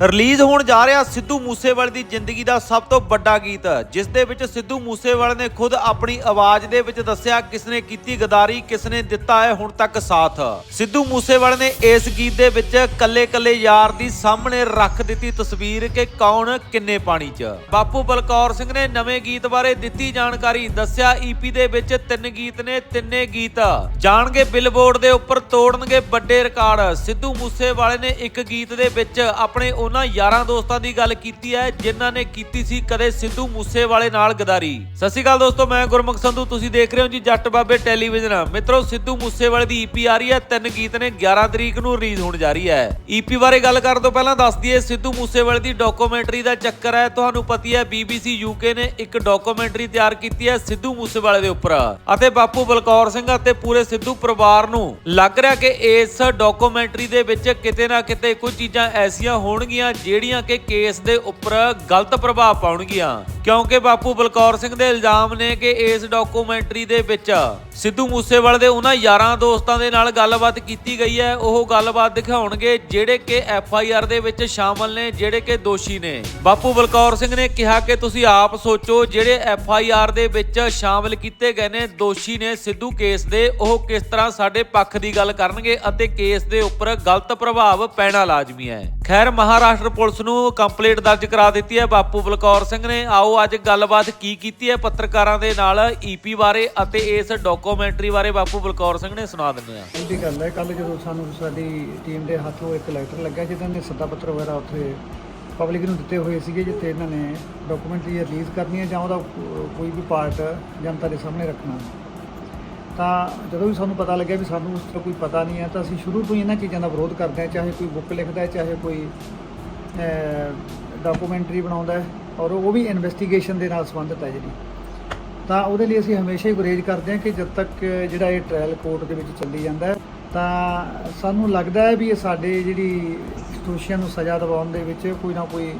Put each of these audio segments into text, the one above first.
Release ਹੋਣ ਜਾ ਰਿਹਾ ਸਿੱਧੂ ਮੂਸੇਵਾਲੇ ਦੀ ਜ਼ਿੰਦਗੀ ਦਾ ਸਭ ਤੋਂ ਵੱਡਾ ਗੀਤ, ਜਿਸ ਦੇ ਵਿੱਚ ਸਿੱਧੂ ਮੂਸੇਵਾਲੇ ਨੇ ਖੁਦ ਆਪਣੀ ਆਵਾਜ਼ ਦੇ ਵਿੱਚ ਦੱਸਿਆ ਕਿਸਨੇ ਕੀਤੀ ਗਦਾਰੀ ਕਿਸਨੇ ਦਿੱਤਾ ਹੈ ਹੁਣ ਤੱਕ ਸਾਥ। ਸਿੱਧੂ ਮੂਸੇਵਾਲੇ ਨੇ ਇਸ ਗੀਤ ਦੇ ਵਿੱਚ ਕੱਲੇ-ਕੱਲੇ ਯਾਰ ਦੀ ਸਾਹਮਣੇ ਰੱਖ ਦਿੱਤੀ ਤਸਵੀਰ ਕਿ ਕੌਣ ਕਿੰਨੇ ਪਾਣੀ 'ਚ। ਬਾਪੂ ਬਲਕੌਰ ਸਿੰਘ ਨੇ ਨਵੇਂ ਗੀਤ ਬਾਰੇ ਦਿੱਤੀ ਜਾਣਕਾਰੀ, ਦੱਸਿਆ ਈਪੀ ਦੇ ਵਿੱਚ ਤਿੰਨ ਗੀਤ ਨੇ, ਤਿੰਨੇ ਗੀਤ ਜਾਣਗੇ ਬਿਲਬੋਰਡ ਦੇ ਉੱਪਰ, ਤੋੜਨਗੇ ਵੱਡੇ ਰਿਕਾਰਡ। ਸਿੱਧੂ ਮੂਸੇਵਾਲੇ ਨੇ ਇੱਕ ਗੀਤ ਦੇ ਵਿੱਚ ਆਪਣੇ ਉਹਨਾਂ ਯਾਰਾਂ ਦੋਸਤਾਂ ਦੀ ਗੱਲ ਕੀਤੀ ਹੈ, ਜਿਨ੍ਹਾਂ ਨੇ ਕੀਤੀ ਸੀ ਕਦੇ ਸਿੱਧੂ ਮੂਸੇਵਾਲੇ ਨਾਲ ਗਦਾਰੀ। ਸਤਿ ਸ਼੍ਰੀ ਅਕਾਲ ਦੋਸਤੋ, ਮੈਂ ਗੁਰਮੁਖ ਸੰਧੂ, ਤੁਸੀਂ ਦੇਖ ਰਹੇ ਹੋ ਜੀ ਜੱਟ ਬਾਬੇ ਟੈਲੀਵਿਜ਼ਨ। ਮਿੱਤਰੋ, ਸਿੱਧੂ ਮੂਸੇਵਾਲੇ ਦੀ ਈਪੀ ਆ ਰਹੀ ਹੈ, ਤਿੰਨ ਗੀਤ ਨੇ 11 ਤਰੀਕ ਨੂੰ ਰਿਲੀਜ਼ ਹੋਣ ਜਾ ਰਹੀ ਹੈ। ਈਪੀ ਬਾਰੇ ਗੱਲ ਕਰਨ ਤੋਂ ਪਹਿਲਾਂ ਦੱਸ ਦਈਏ, ਸਿੱਧੂ ਮੂਸੇਵਾਲੇ ਦੀ ਡਾਕੂਮੈਂਟਰੀ ਦਾ ਚੱਕਰ ਹੈ, ਤੁਹਾਨੂੰ ਪਤੀ ਹੈ BBC UK ਨੇ ਇੱਕ ਡਾਕੂਮੈਂਟਰੀ ਤਿਆਰ ਕੀਤੀ ਹੈ ਸਿੱਧੂ ਮੂਸੇਵਾਲੇ ਦੇ ਉੱਪਰ। ਅਤੇ ਬਾਪੂ ਬਲਕੌਰ ਸਿੰਘ ਅਤੇ ਪੂਰੇ ਸਿੱਧੂ ਪਰਿਵਾਰ ਨੂੰ ਲੱਗ ਰਿਹਾ ਕਿ ਇਸ ਡਾਕੂਮੈਂਟਰੀ ਦੇ ਵਿੱਚ ਕਿਤੇ ਨਾ ਕਿਤੇ ਕੁਝ ਚੀਜ਼ਾਂ ਐਸੀਆਂ ਹੋਣਗੀਆਂ ਜਿਹੜੀਆਂ ਕਿ ਕੇਸ ਦੇ ਉੱਪਰ ਗਲਤ ਪ੍ਰਭਾਵ ਪਾਉਣਗੀਆਂ। ਕਿਉਂਕਿ ਬਾਪੂ ਬਲਕੌਰ ਸਿੰਘ ਦੇ ਇਲਜ਼ਾਮ ਨੇ ਕਿ ਇਸ ਡਾਕੂਮੈਂਟਰੀ ਦੇ ਵਿੱਚ ਸਿੱਧੂ ਮੂਸੇਵਾਲੇ ਦੇ ਉਹਨਾਂ ਯਾਰਾਂ ਦੋਸਤਾਂ ਦੇ ਨਾਲ ਗੱਲਬਾਤ ਕੀਤੀ ਗਈ ਹੈ। ਉਹ ਗੱਲਬਾਤ ਦਿਖਾਉਣਗੇ ਜਿਹੜੇ ਕਿ ਐਫ ਆਈ ਆਰ ਦੇ ਵਿੱਚ ਸ਼ਾਮਲ ਨੇ, ਜਿਹੜੇ ਕਿ ਦੋਸ਼ੀ ਨੇ। ਬਾਪੂ ਬਲਕੌਰ ਸਿੰਘ ਨੇ ਕਿਹਾ ਕਿ ਤੁਸੀਂ ਆਪ ਸੋਚੋ, ਜਿਹੜੇ ਐਫ ਆਈ ਆਰ ਦੇ ਵਿੱਚ ਸ਼ਾਮਲ ਕੀਤੇ ਗਏ ਨੇ, ਦੋਸ਼ੀ ਨੇ ਸਿੱਧੂ ਕੇਸ ਦੇ, ਉਹ ਕਿਸ ਤਰ੍ਹਾਂ ਸਾਡੇ ਪੱਖ ਦੀ ਗੱਲ ਕਰਨਗੇ ਅਤੇ ਕੇਸ ਦੇ ਉੱਪਰ ਗਲਤ ਪ੍ਰਭਾਵ ਪੈਣਾ ਲਾਜ਼ਮੀ ਹੈ। ਖੈਰ, ਮਹਾਰਾਸ਼ਟਰ ਪੁਲਿਸ ਨੂੰ ਕੰਪਲੇਂਟ ਦਰਜ ਕਰਾ ਦਿੱਤੀ ਹੈ। ਬਾਪੂ ਬਲਕੌਰ ਸਿੰਘ ਨੇ, ਆਓ ਅੱਜ ਗੱਲਬਾਤ ਕੀ ਕੀਤੀ ਹੈ ਪੱਤਰਕਾਰਾਂ ਦੇ ਨਾਲ ਈਪੀ ਬਾਰੇ ਅਤੇ ਇਸ ਡਾਕੂਮੈਂਟਰੀ ਬਾਰੇ ਬਾਪੂ ਬਲਕੌਰ ਸਿੰਘ ਨੇ ਸੁਣਾ ਦਿੰਦੇ ਆ ਇਹਦੀ ਗੱਲ ਹੈ ਕੱਲ ਜਦੋਂ ਸਾਨੂੰ ਸਾਡੀ ਟੀਮ ਦੇ ਹੱਥੋਂ ਇੱਕ ਲੈਟਰ ਲੱਗਾ ਜਿਹਦੇ ਨੇ ਸੱਦਾ ਪੱਤਰ ਵਗੈਰਾ ਉੱਥੇ ਪਬਲਿਕ ਨੂੰ ਦਿੱਤੇ ਹੋਏ ਸੀਗੇ, ਜਿੱਥੇ ਇਹਨਾਂ ਨੇ ਡਾਕੂਮੈਂਟਰੀ ਰਿਲੀਜ਼ ਕਰਨੀ ਹੈ ਜਾਂ ਉਹਦਾ ਕੋਈ ਵੀ ਪਾਰਟ ਜਨਤਾ ਦੇ ਸਾਹਮਣੇ ਰੱਖਣਾ ਤਾਂ ਜਦੋਂ ਵੀ ਸਾਨੂੰ ਪਤਾ ਲੱਗਿਆ ਵੀ ਸਾਨੂੰ ਉਸ ਤੋਂ ਕੋਈ ਪਤਾ ਨਹੀਂ ਹੈ, ਤਾਂ ਅਸੀਂ ਸ਼ੁਰੂ ਤੋਂ ਹੀ ਇਹਨਾਂ ਚੀਜ਼ਾਂ ਦਾ ਵਿਰੋਧ ਕਰਦੇ ਹਾਂ, ਚਾਹੇ ਕੋਈ ਬੁੱਕ ਲਿਖਦਾ ਹੈ, ਚਾਹੇ ਕੋਈ ਡਾਕੂਮੈਂਟਰੀ ਬਣਾਉਂਦਾ ਹੈ। ਔਰ ਉਹ ਵੀ ਇਨਵੈਸਟੀਗੇਸ਼ਨ ਦੇ ਨਾਲ ਸੰਬੰਧਿਤ ਹੈ ਜਿਹੜੀ। ਤਾਂ ਉਹਦੇ ਲਈ ਅਸੀਂ ਹਮੇਸ਼ਾ ਹੀ ਗੁਰੇਜ਼ ਕਰਦੇ ਹਾਂ ਕਿ ਜਦ ਤੱਕ ਜਿਹੜਾ ਇਹ ਟ੍ਰਾਇਲ ਕੋਰਟ ਦੇ ਵਿੱਚ ਚੱਲੀ ਜਾਂਦਾ ਹੈ, ਤਾਂ ਸਾਨੂੰ ਲੱਗਦਾ ਹੈ ਵੀ ਇਹ ਸਾਡੇ ਜਿਹੜੀ ਦੋਸ਼ੀਆਂ ਨੂੰ ਸਜ਼ਾ ਦਿਵਾਉਣ ਦੇ ਵਿੱਚ ਕੋਈ ਨਾ ਕੋਈ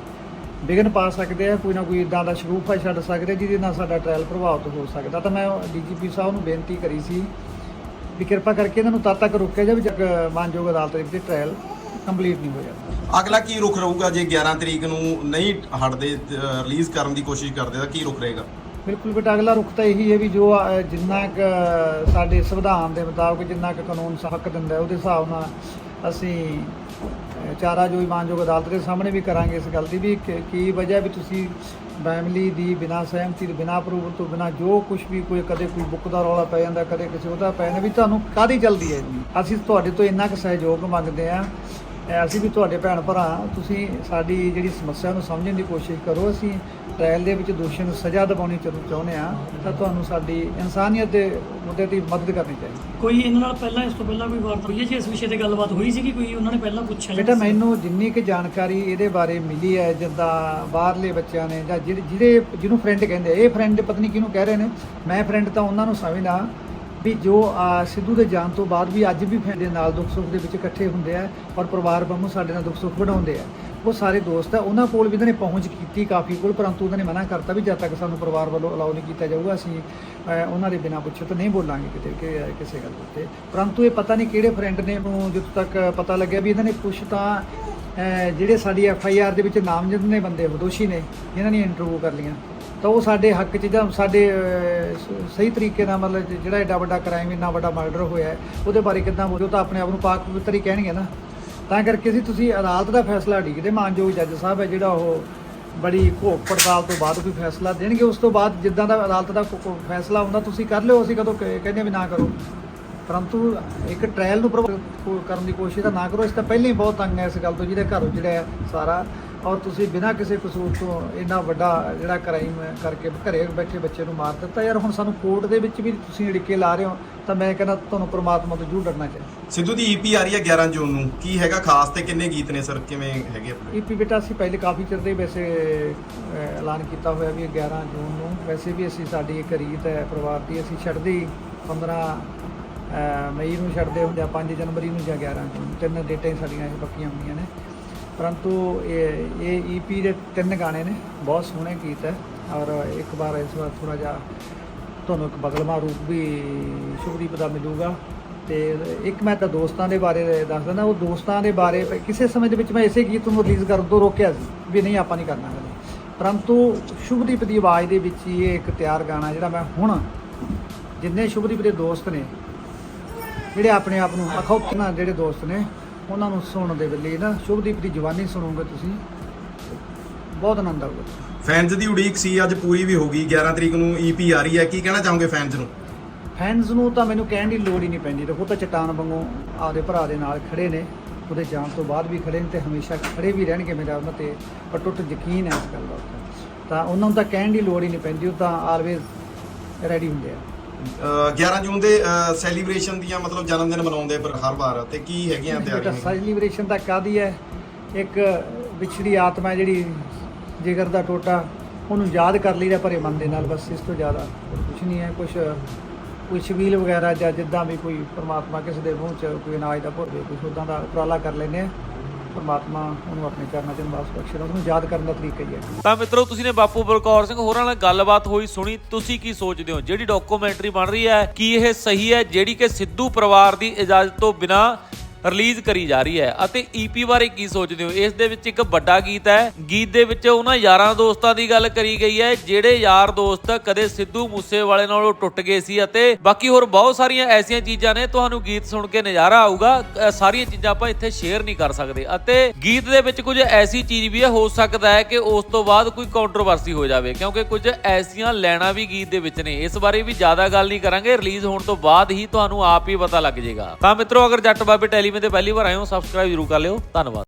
ਵਿਘਨ ਪਾ ਸਕਦੇ ਆ, ਕੋਈ ਨਾ ਕੋਈ ਇਦਾਂ ਦਾ ਸ਼ਰੂਫਾ ਛੱਡ ਸਕਦੇ, ਜਿਹਦੇ ਨਾਲ ਸਾਡਾ ਟ੍ਰਾਇਲ ਪ੍ਰਭਾਵਿਤ ਹੋ ਸਕਦਾ। ਤਾਂ ਮੈਂ ਡੀਜੀਪੀ ਸਾਹਿਬ ਨੂੰ ਬੇਨਤੀ ਕਰੀ ਸੀ ਵੀ ਕਿਰਪਾ ਕਰਕੇ ਇਹਨਾਂ ਨੂੰ ਤਦ ਤੱਕ ਰੋਕਿਆ ਜਾਵੇ ਜਦ ਮਾਨਯੋਗ ਅਦਾਲਤ ਦੇ ਵਿੱਚ ਟ੍ਰਾਇਲ ਕੰਪਲੀਟ ਨਹੀਂ ਹੋ ਜਾਂਦਾ ਅਗਲਾ ਕੀ ਰੁਖ ਰਹੂਗਾ ਜੇ 11 ਤਰੀਕ ਨੂੰ ਨਹੀਂ ਹਟਦੇ ਰਿਲੀਜ਼ ਕਰਨ ਦੀ ਕੋਸ਼ਿਸ਼ ਕਰਦੇ ਤਾਂ ਕੀ ਰੁਖ ਰਹੇਗਾ? ਬਿਲਕੁਲ ਬੇਟਾ ਅਗਲਾ ਰੁਖ ਤਾਂ ਇਹੀ ਹੈ ਵੀ ਜੋ ਅ, ਜਿੰਨਾ ਕੁ ਸਾਡੇ ਸੰਵਿਧਾਨ ਦੇ ਮੁਤਾਬਕ ਜਿੰਨਾ ਕੁ ਕਾਨੂੰਨ ਹੱਕ ਦਿੰਦਾ ਹੈ, ਉਹਦੇ ਹਿਸਾਬ ਨਾਲ ਅਸੀਂ ਅ, ਚਾਰਾ ਜੋ ਇਮਾਨਯੋਗ ਅਦਾਲਤ ਦੇ ਸਾਹਮਣੇ ਵੀ ਕਰਾਂਗੇ ਇਸ ਗੱਲ ਦੀ ਵੀ ਕਿ- ਕੀ ਵਜ੍ਹਾ ਵੀ ਤੁਸੀਂ ਫੈਮਿਲੀ ਦੀ ਬਿਨਾਂ ਸਹਿਮਤੀ ਦੇ ਬਿਨਾਂ ਅਪਰੂਵਲ ਤੋਂ ਬਿਨਾਂ ਜੋ ਕੁਝ ਵੀ ਕੋਈ ਕਦੇ ਕੋਈ ਬੁੱਕ ਦਾ ਰੌਲਾ ਪੈ ਜਾਂਦਾ ਕਦੇ ਕਿਸੇ ਉਹਦਾ ਪੈ ਜਾਂਦਾ ਵੀ ਤੁਹਾਨੂੰ ਕਾਦੀ ਜਲਦੀ ਹੈ? ਜੀ ਅਸੀਂ ਤੁਹਾਡੇ ਤੋਂ ਇੰਨਾ ਕੁ ਸਹਿਯੋਗ ਮੰਗਦੇ ਆ ਅਸੀਂ ਵੀ ਤੁਹਾਡੇ ਭੈਣ ਭਰਾ ਤੁਸੀਂ ਸਾਡੀ ਜਿਹੜੀ ਸਮੱਸਿਆ ਨੂੰ ਸਮਝਣ ਦੀ ਕੋਸ਼ਿਸ਼ ਕਰੋ ਅਸੀਂ ਟ੍ਰਾਇਲ ਦੇ ਵਿੱਚ ਦੋਸ਼ੀਆਂ ਨੂੰ ਸਜ਼ਾ ਦਿਵਾਉਣੀ ਚਾਹੁੰ- ਚਾਹੁੰਦੇ ਆ ਤਾਂ ਤੁਹਾਨੂੰ ਸਾਡੀ ਇਨਸਾਨੀਅਤ ਦੇ ਮੁੱਦੇ ਤੇ ਮਦਦ ਕਰਨੀ ਚਾਹੀਦੀ ਕੋਈ ਇਹਨਾਂ ਨਾਲ ਪਹਿਲਾਂ ਇਸ ਤੋਂ ਪਹਿਲਾਂ ਕੋਈ ਵਾਰਤਾ ਹੋਈ ਹੈ? ਜੀ ਇਸ ਵਿਸ਼ੇ ਤੇ ਗੱਲਬਾਤ ਹੋਈ ਸੀ ਕਿ ਕੋਈ ਉਹਨਾਂ ਨੇ ਪਹਿਲਾਂ ਪੁੱਛਿਆ ਬੇਟਾ ਮੈਨੂੰ ਜਿੰਨੀ ਕਿ ਜਾਣਕਾਰੀ ਇਹਦੇ ਬਾਰੇ ਮਿਲੀ ਹੈ ਜਿੱਦਾਂ ਬਾਹਰਲੇ ਬੱਚਿਆਂ ਨੇ ਜਾਂ ਜਿਹੜੇ ਜਿਹਨੂੰ ਫਰੈਂਡ ਕਹਿੰਦੇ ਇਹ ਫਰੈਂਡ ਪਤਾ ਨਹੀਂ ਕਿਹਨੂੰ ਕਹਿ ਰਹੇ ਨੇ? ਮੈਂ ਫਰੈਂਡ ਤਾਂ ਉਹਨਾਂ ਨੂੰ ਸਮਝਦਾ ਵੀ ਜੋ ਸਿੱਧੂ ਦੇ ਜਾਣ ਤੋਂ ਬਾਅਦ ਵੀ ਅੱਜ ਵੀ ਫਰੈਂਡ ਨਾਲ ਦੁੱਖ ਸੁੱਖ ਦੇ ਵਿੱਚ ਇਕੱਠੇ ਹੁੰਦੇ ਆ ਔਰ ਪਰਿਵਾਰ ਵਾਂਗੂ ਸਾਡੇ ਨਾਲ ਦੁੱਖ ਸੁੱਖ ਵਡਾਉਂਦੇ ਆ। ਉਹ ਸਾਰੇ ਦੋਸਤ ਆ, ਉਹਨਾਂ ਕੋਲ ਵੀ ਇਹਨਾਂ ਨੇ ਪਹੁੰਚ ਕੀਤੀ ਕਾਫੀ ਕੋਲ, ਪਰੰਤੂ ਉਹਨਾਂ ਨੇ ਮਨਾ ਕਰਤਾ ਵੀ ਜਦ ਤੱਕ ਸਾਨੂੰ ਪਰਿਵਾਰ ਵੱਲੋਂ ਅਲਾਉ ਨਹੀਂ ਕੀਤਾ ਜਾਊਗਾ, ਅਸੀਂ ਉਹਨਾਂ ਦੇ ਬਿਨਾਂ ਪੁੱਛੇ ਤਾਂ ਨਹੀਂ ਬੋਲਾਂਗੇ ਕਿਤੇ ਕਿ, ਕਿਸੇ ਗੱਲ ਉੱਤੇ। ਪਰੰਤੂ ਇਹ ਪਤਾ ਨਹੀਂ ਕਿਹੜੇ ਫਰੈਂਡ ਨੇ ਨੂੰ ਜਿੱਥੋਂ ਤੱਕ ਪਤਾ ਲੱਗਿਆ ਵੀ ਇਹਨਾਂ ਨੇ ਪੁੱਛ ਤਾਂ ਜਿਹੜੇ ਸਾਡੀ ਐਫ ਆਈ ਆਰ ਦੇ ਵਿੱਚ ਨਾਮਜ਼ਦ ਨੇ ਬੰਦੇ, ਉਹ ਦੋਸ਼ੀ ਨੇ, ਜਿਨ੍ਹਾਂ ਨੇ ਇੰਟਰਵਿਊ ਕਰ ਲਈਆਂ। ਤਾਂ ਉਹ ਸਾਡੇ ਹੱਕ 'ਚ ਜਾਂ ਸਾਡੇ ਸਹੀ ਤਰੀਕੇ ਨਾਲ ਮਤਲਬ ਜਿਹੜਾ ਐਡਾ ਵੱਡਾ ਕ੍ਰਾਈਮ, ਇੰਨਾ ਵੱਡਾ ਮਰਡਰ ਹੋਇਆ ਉਹਦੇ ਬਾਰੇ ਕਿੱਦਾਂ ਬੋਲੋ ਤਾਂ ਆਪਣੇ ਆਪ ਨੂੰ ਪਾਕ ਪਵਿੱਤਰ ਹੀ ਕਹਿਣਗੇ ਨਾ। ਤਾਂ ਕਰਕੇ ਅਸੀਂ, ਤੁਸੀਂ ਅਦਾਲਤ ਦਾ ਫੈਸਲਾ ਉਡੀਕਦੇ ਮਾਨਯੋਗ ਜੱਜ ਸਾਹਿਬ ਹੈ, ਜਿਹੜਾ ਉਹ ਬੜੀ ਘੋਖ ਪੜਤਾਲ ਤੋਂ ਬਾਅਦ ਕੋਈ ਫੈਸਲਾ ਦੇਣਗੇ, ਉਸ ਤੋਂ ਬਾਅਦ ਜਿੱਦਾਂ ਦਾ ਅਦਾਲਤ ਦਾ ਫੈਸਲਾ ਹੁੰਦਾ, ਤੁਸੀਂ ਕਰ ਲਿਓ, ਅਸੀਂ ਕਦੋਂ ਕ- ਕਹਿੰਦੇ ਵੀ ਨਾ ਕਰੋ। ਪਰੰਤੂ ਇੱਕ ਟ੍ਰਾਇਲ ਨੂੰ ਪ੍ਰਭਾਵਿਤ ਕਰਨ ਦੀ ਕੋਸ਼ਿਸ਼ ਤਾਂ ਨਾ ਕਰੋ, ਇਸ ਤਾਂ ਪਹਿਲਾਂ ਹੀ ਬਹੁਤ ਤੰਗ ਹੈ ਇਸ ਗੱਲ ਤੋਂ, ਜਿਹਦੇ ਘਰੋਂ ਜਿਹੜਾ ਸਾਰਾ। ਔਰ ਤੁਸੀਂ ਬਿਨਾਂ ਕਿਸੇ ਕਸੂਰ ਤੋਂ ਇੰਨਾ ਵੱਡਾ ਜਿਹੜਾ ਕ੍ਰਾਈਮ ਕਰਕੇ ਘਰੇ ਬੈਠੇ ਬੱਚੇ ਨੂੰ ਮਾਰ ਦਿੱਤਾ ਯਾਰ ਹੁਣ ਸਾਨੂੰ ਕੋਰਟ ਦੇ ਵਿੱਚ ਵੀ ਤੁਸੀਂ ਅੜਿੱਕੇ ਲਾ ਰਹੇ ਹੋ ਤਾਂ ਮੈਂ ਕਹਿੰਦਾ ਤੁਹਾਨੂੰ ਪ੍ਰਮਾਤਮਾ ਤੋਂ ਜ਼ਰੂਰ ਡਰਨਾ ਚਾਹੀਦਾ। ਸਿੱਧੂ ਦੀ ਈਪੀ ਆ ਰਹੀ ਹੈ 11 ਜੂਨ ਨੂੰ। ਕੀ ਹੈਗਾ ਖਾਸ ਤੇ ਕਿੰਨੇ ਗੀਤ ਨੇ ਸਰ? ਕਿਵੇਂ ਹੈਗੇ ਆਪਣੇ ਈਪੀ ਬੇਟਾ ਅਸੀਂ ਪਹਿਲੇ ਕਾਫੀ ਚਿਰ ਦੇ ਵੈਸੇ ਐਲਾਨ ਕੀਤਾ ਹੋਇਆ ਵੀ ਇਹ 11 ਜੂਨ ਨੂੰ। ਵੈਸੇ ਵੀ ਅਸੀਂ ਸਾਡੀ ਇੱਕ ਰੀਤ ਹੈ ਪਰਿਵਾਰ ਦੀ ਅਸੀਂ ਛੱਡਦੇ ਹੀ 15 ਅਹ, ਮਈ ਨੂੰ ਛੱਡਦੇ ਹੁੰਦੇ ਆ 5 ਜਨਵਰੀ ਨੂੰ ਜਾਂ 11 ਜੂਨ। ਤਿੰਨ ਡੇਟਾਂ ਹੀ ਸਾਡੀਆਂ ਇਹ ਪੱਕੀਆਂ ਹੁੰਦੀਆਂ ਨੇ। ਪਰੰਤੂ ਇਹ ਇਹ ਈਪੀ ਦੇ ਤਿੰਨ ਗਾਣੇ ਨੇ, ਬਹੁਤ ਸੋਹਣੇ ਗੀਤ ਹੈ ਔਰ ਇੱਕ ਵਾਰ ਇਸ ਵਾਰ ਥੋੜਾ ਜਿਹਾ ਤੁਹਾਨੂੰ ਇੱਕ ਬਦਲਵਾਂ ਰੂਪ ਵੀ ਸ਼ੁਭਦੀਪ ਦਾ ਮਿਲੂਗਾ ਤੇ ਇੱਕ ਮੈਂ ਤਾਂ ਦੋਸਤਾਂ ਦੇ ਬਾਰੇ ਦੱਸ ਦਿੰਦਾ, ਉਹ ਦੋਸਤਾਂ ਦੇ ਬਾਰੇ ਕਿਸੇ ਸਮੇਂ ਦੇ ਵਿੱਚ ਮੈਂ ਇਸੇ ਗੀਤ ਨੂੰ ਰਿਲੀਜ਼ ਕਰਨ ਤੋਂ ਰੋਕਿਆ ਸੀ ਵੀ ਨਹੀਂ ਆਪਾਂ ਨਹੀਂ ਕਰਨਾ ਕਦੇ ਪਰੰਤੂ ਸ਼ੁਭਦੀਪ ਦੀ ਆਵਾਜ਼ ਦੇ ਵਿੱਚ ਹੀ ਇਹ ਇੱਕ ਤਿਆਰ ਗਾਣਾ ਜਿਹੜਾ ਮੈਂ ਹੁਣ ਜਿੰਨੇ ਸ਼ੁਭਦੀਪ ਦੇ ਦੋਸਤ ਨੇ, ਜਿਹੜੇ ਆਪਣੇ ਆਪ ਨੂੰ ਅਖੌਤੀ ਜਿਹੜੇ ਦੋਸਤ ਨੇ ਉਹਨਾਂ ਨੂੰ ਸੁਣਨ ਦੇ ਲਈ ਨਾ ਸ਼ੁਭਦੀਪ ਦੀ ਜਵਾਨੀ ਸੁਣੋਗੇ ਤੁਸੀਂ। ਬਹੁਤ ਆਨੰਦ ਆਊਗਾ। ਫੈਨਸ ਦੀ ਉਡੀਕ ਸੀ ਅੱਜ ਪੂਰੀ ਵੀ ਹੋ ਗਈ। 11 ਤਰੀਕ ਨੂੰ ਈਪੀ ਆ ਰਹੀ ਹੈ। ਕੀ ਕਹਿਣਾ ਚਾਹੋਗੇ ਫੈਨਸ ਨੂੰ? ਫੈਨਸ ਨੂੰ ਤਾਂ ਮੈਨੂੰ ਕਹਿਣ ਦੀ ਲੋੜ ਹੀ ਨਹੀਂ ਪੈਂਦੀ। ਦੇਖੋ ਤਾਂ ਚਟਾਨ ਵਾਂਗੂ ਆਪਦੇ ਭਰਾ ਦੇ ਨਾਲ ਖੜੇ ਨੇ। ਉਹਦੇ ਜਾਣ ਤੋਂ ਬਾਅਦ ਵੀ ਖੜੇ ਨੇ ਤੇ ਹਮੇਸ਼ਾ ਖੜੇ ਵੀ ਰਹਿਣਗੇ ਮੇਰਾ ਉਹਨਾਂ ਤੇ ਅਟੁੱਟ ਯਕੀਨ ਹੈ ਇਸ ਗੱਲ ਦਾ। ਤਾਂ ਉਹਨਾਂ ਨੂੰ ਤਾਂ ਕਹਿਣ ਦੀ ਲੋੜ ਹੀ ਨਹੀਂ ਪੈਂਦੀ। ਉਹ ਤਾਂ ਆਲਵੇਜ਼ ਰੈਡੀ ਹੁੰਦੇ ਆ। 11 ਜੂਨ ਦੇ ਸੈਲੀਬ੍ਰੇਸ਼ਨ ਦੀਆਂ ਮਤਲਬ ਜਨਮ ਦਿਨ ਮਨਾਉਂਦੇ ਪਰ ਹਰ ਵਾਰ ਤੇ ਕੀ ਹੈਗੀਆਂ ਤਿਆਰੀਆਂ? ਸੈਲੀਬ੍ਰੇਸ਼ਨ ਤਾਂ ਕਾਦੀ ਹੈ? ਇੱਕ ਵਿਛੜੀ ਆਤਮਾ ਜਿਹੜੀ ਜਿਗਰ ਦਾ ਟੋਟਾ ਉਹਨੂੰ ਯਾਦ ਕਰ ਲਈਦਾ ਭਰੇ ਮਨ ਦੇ ਨਾਲ ਬਸ ਇਸ ਤੋਂ ਜ਼ਿਆਦਾ ਕੁਝ ਨਹੀਂ ਹੈ। ਕੁਝ ਕੋਈ ਛਬੀਲ ਵਗੈਰਾ ਜਾਂ ਜਿੱਦਾਂ ਵੀ ਕੋਈ ਪ੍ਰਮਾਤਮਾ ਕਿਸੇ ਦੇ ਮੂੰਹ 'ਚ ਕੋਈ ਅਨਾਜ ਦਾ ਭੋਰੇ ਕੁਝ ਉਦਾਂ ਦਾ ਉਪਰਾਲਾ ਕਰ ਲੈਂਦੇ ਆ ਪ੍ਰਮਾਤਮਾ ਉਹਨੂੰ ਆਪਣੇ ਚਰਨਾਂ 'ਚ ਨਿਵਾਸ ਬਖਸ਼ੇ ਉਹਨੂੰ ਯਾਦ ਕਰਨ ਦਾ ਤਰੀਕਾ ਹੀ ਹੈ। ਤਾਂ ਮਿੱਤਰੋ, ਤੁਸੀਂ ਨੇ ਬਾਪੂ ਬਲਕੌਰ ਸਿੰਘ ਹੋਰਾਂ ਨਾਲ ਗੱਲਬਾਤ ਹੋਈ, ਸੁਣੀ। ਤੁਸੀਂ ਕੀ ਸੋਚਦੇ ਹੋ? ਜਿਹੜੀ ਡਾਕੂਮੈਂਟਰੀ ਬਣ ਰਹੀ ਹੈ, ਕੀ ਇਹ ਸਹੀ ਹੈ? ਜਿਹੜੀ ਕਿ ਸਿੱਧੂ ਪਰਿਵਾਰ ਦੀ ਇਜਾਜ਼ਤ ਤੋਂ ਬਿਨਾਂ ਰਿਲੀਜ਼ ਕਰੀ ਜਾ ਰਹੀ ਹੈ ਅਤੇ ਈਪੀ ਬਾਰੇ ਕੀ ਸੋਚਦੇ ਹੋ? ਇਸ ਦੇ ਵਿੱਚ ਇੱਕ ਵੱਡਾ ਗੀਤ ਹੈ। ਗੀਤ ਦੇ ਵਿੱਚ ਉਹਨਾਂ ਯਾਰਾਂ ਦੋਸਤਾਂ ਦੀ ਗੱਲ ਕਰੀ ਗਈ ਹੈ, ਜਿਹੜੇ ਯਾਰ ਦੋਸਤ ਕਦੇ ਸਿੱਧੂ ਮੂਸੇਵਾਲੇ ਨਾਲੋਂ ਟੁੱਟ ਗਏ ਸੀ ਅਤੇ ਬਾਕੀ ਹੋਰ ਬਹੁਤ ਸਾਰੀਆਂ ਐਸੀਆਂ ਚੀਜ਼ਾਂ ਨੇ, ਤੁਹਾਨੂੰ ਗੀਤ ਸੁਣ ਕੇ ਨਜ਼ਾਰਾ ਆਊਗਾ। ਸਾਰੀਆਂ ਚੀਜ਼ਾਂ ਆਪਾਂ ਇੱਥੇ ਸ਼ੇਅਰ ਨਹੀਂ ਕਰ ਸਕਦੇ। ਅਤੇ ਗੀਤ ਦੇ ਵਿੱਚ ਕੁਝ ਐਸੀ ਚੀਜ਼ ਵੀ ਹੈ, ਹੋ ਸਕਦਾ ਹੈ ਕਿ ਉਸ ਤੋਂ ਬਾਅਦ ਕੋਈ ਕੰਟਰੋਵਰਸੀ ਹੋ ਜਾਵੇ, ਕਿਉਂਕਿ ਕੁਝ ਐਸੀਆਂ ਲੈਣਾ ਵੀ ਗੀਤ ਦੇ ਵਿੱਚ ਨੇ। ਇਸ ਬਾਰੇ ਵੀ ਜ਼ਿਆਦਾ ਗੱਲ ਨਹੀਂ ਕਰਾਂਗੇ, ਰਿਲੀਜ਼ ਹੋਣ ਤੋਂ ਬਾਅਦ ਹੀ ਤੁਹਾਨੂੰ ਆਪ ਹੀ ਪਤਾ ਲੱਗ ਜਾਏਗਾ। ਤਾਂ ਮਿੱਤਰੋ, ਅਗਰ ਜੱਟ ਬਾਬੇ ਟੈਲੀ ਟੈਲੀਵਿਜ਼ਨ ਤੇ ਪਹਿਲੀ ਵਾਰ ਆਏ ਹੋ ਸਬਸਕ੍ਰਾਈਬ ਜ਼ਰੂਰ ਕਰ ਲਿਓ। ਧੰਨਵਾਦ।